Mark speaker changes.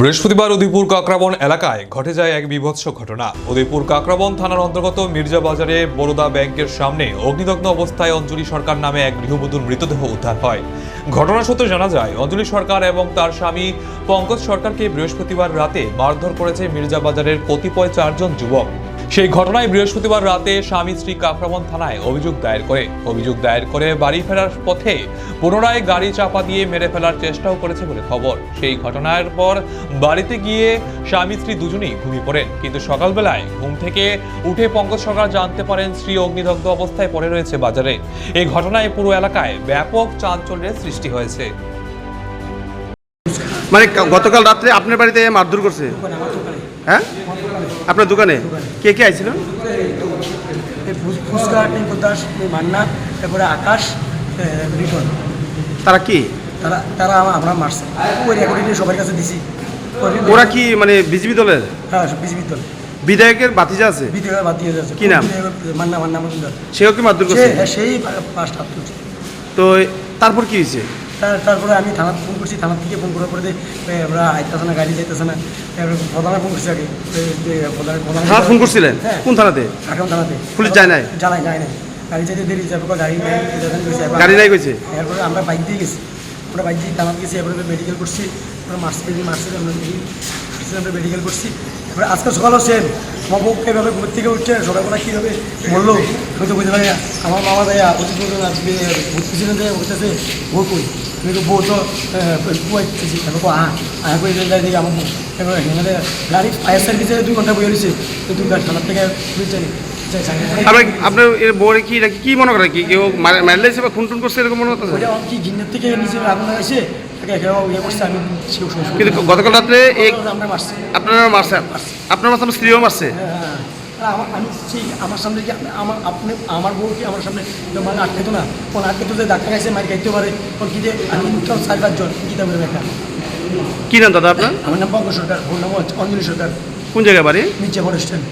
Speaker 1: বৃহস্পতিবার উদয়পুর কাকরাবন এলাকায় ঘটে যায় এক বিভৎস ঘটনা। উদয়পুর কাকরাবন থানার অন্তর্গত মির্জা বাজারে বরোদা ব্যাংকের সামনে অগ্নিদগ্ন অবস্থায় অঞ্জলি সরকার নামে এক গৃহবধূর মৃতদেহ উদ্ধার হয়। ঘটনা সূত্রে জানা যায়, অঞ্জলি সরকার এবং তার স্বামী পঙ্কজ সরকারকে বৃহস্পতিবার রাতে মারধর করেছে মির্জা বাজারের কতিপয় চারজন যুবক। সেই ঘটনায় বৃহস্পতিবার রাতে স্বামী স্ত্রী কাকরাবন থানায় অভিযোগ দায়ের করে। অভিযোগ দায়ের করে বাড়ি ফেরার পথে পুনরায় গাড়ি চাপা দিয়ে মেরে ফেলার চেষ্টাও করেছে বলে খবর। সেই ঘটনার পর বাড়িতে গিয়ে স্বামী স্ত্রী দুজনেই ঘুমিয়ে পড়েন। কিন্তু সকালবেলায় ঘুম থেকে উঠে পঙ্কজ সরকার জানতে পারেন স্ত্রী অগ্নিদগ্ধ অবস্থায় পড়ে রয়েছে বাজারে। এই ঘটনায় পুরো এলাকায় ব্যাপক চাঞ্চল্যের সৃষ্টি হয়েছে।
Speaker 2: মানে গতকাল রাত্রে আপনার বাড়িতে মারধর করছে? হ্যাঁ? আপনার দোকানে? কে কে আইছিল?
Speaker 3: এই ফুচকা টিঙ্কু দাস মান্না তারপরে আকাশ রিটন
Speaker 2: তারা কি?
Speaker 3: তারা তারা আমরা মারছে। ওই রেকর্ডিং সবার কাছে দিছি।
Speaker 2: ওরা কি মানে বিজেপি দলের?
Speaker 3: হ্যাঁ বিজেপি দল।
Speaker 2: বিধায়কের বাতিজা আছে?
Speaker 3: বাদ দিয়ে যাচ্ছে
Speaker 2: কি নাম?
Speaker 3: মান্না মান্না মজুমদার।
Speaker 2: সেও কি মারধর করছে?
Speaker 3: হ্যাঁ, সেই পাঁচটা
Speaker 2: তো তারপর কি হয়েছে?
Speaker 3: তারপরে আমি থানা ফোন করছি থানার থেকে ফোন করার পরে যে, আমরা আইতাস না গাড়ি যাইতেছে না তারপরে প্রধানে ফোন করছি আগে
Speaker 2: থানা ফোন করছিলেন?
Speaker 3: হ্যাঁ।
Speaker 2: কোন থানাতে?
Speaker 3: আগাম থানাতে।
Speaker 2: পুলিশ যায় নাই?
Speaker 3: জানাই যায় নাই। গাড়ি যাইতে দেরি যাবে গাড়ি নাই
Speaker 2: গাড়ি নাই গেছে
Speaker 3: এরপরে আমরা বাইক দিয়ে গেছি। আমরা বাইক দিয়ে থানাতে গেছি এরপরে মেডিকেল করছি আমরা মার্চ পেয়ে মার্চে আমরা আমরা মেডিকেল করছি। এবার আজকে সকালও সেম মামুক এভাবে ঘুর থেকে উঠছে, সকালবেলা কীভাবে বলল আমি তো বুঝতে পারি না আমার মামা দেয়া, অতি না ভূত পিছনে দেয় বলতেছে, বউ কই? আমি তো বউ তো কুয়াইতেছি আমি কো আহ আহ করে যাই দেখি আমার এবার গাড়ি ফায়ার সার্ভিসে দুই ঘণ্টা বই রয়েছে তো দুই ঘণ্টা থেকে বুঝতে
Speaker 2: আপনার আপনার এর বউরে কি নাকি কি মনে করে কি? কেউ মার- মারলেছে বা খুন টুন করছে এরকম মনে
Speaker 3: কি জিনের থেকে নিচে আগুন একে ইয়ে আমি
Speaker 2: কিন্তু গতকাল রাত্রে
Speaker 3: আমরা
Speaker 2: আপনারা মারছে আপনার মারছে আপনার স্ত্রীও মারছে?
Speaker 3: হ্যাঁ, আমার আমি সেই আমার সামনে কি আমার আপনি আমার বউ কি আমার সামনে মানে আটকাইতো না? কোন আটকাইতো যে ডাক্তার খাইছে মারি খাইতে পারে। কোন কি যে আমি উঠলাম চার পাঁচজন কি একটা
Speaker 2: কি নাম দাদা আপনার?
Speaker 3: আমার নাম পঙ্কজ সরকার ওর নাম অঞ্জলি সরকার।
Speaker 2: কোন জায়গায় বাড়ি?
Speaker 3: নিচে স্ট্যান্ড